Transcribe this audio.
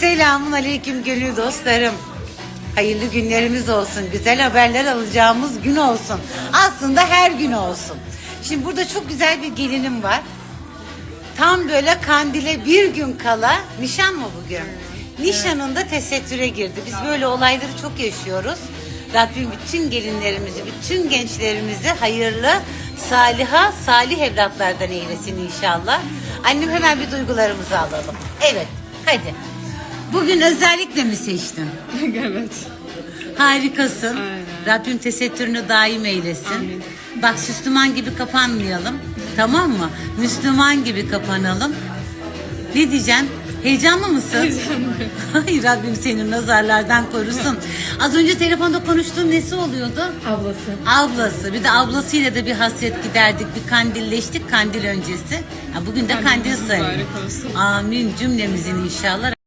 Selamun aleyküm gönül dostlarım. Hayırlı günlerimiz olsun. Güzel haberler alacağımız gün olsun. Aslında her gün olsun. Şimdi burada çok güzel bir gelinim var. Tam böyle kandile bir gün kala nişan mı bugün? Nişanında tesettüre girdi. Biz böyle olayları çok yaşıyoruz. Rabbim bütün gelinlerimizi, bütün gençlerimizi hayırlı, saliha, salih evlatlardan eylesin inşallah. Annem hemen bir duygularımızı alalım. Evet, hadi. Bugün özellikle mi seçtin? evet. Harikasın. Aynen. Rabbim tesettürünü daim eylesin. Bak Müslüman gibi kapanmayalım. Tamam mı? Müslüman gibi kapanalım. Ne diyeceksin? Heyecanlı mısın? Ay Rabbim seni nazarlardan korusun. Az önce telefonda konuştuğun nesi oluyordu? Ablası. Ablası. Bir de ablasıyla da bir hasret giderdik. Bir kandilleştik kandil öncesi. Ha, bugün de kandil Kandiliniz sayın. Amin cümlemizin inşallah.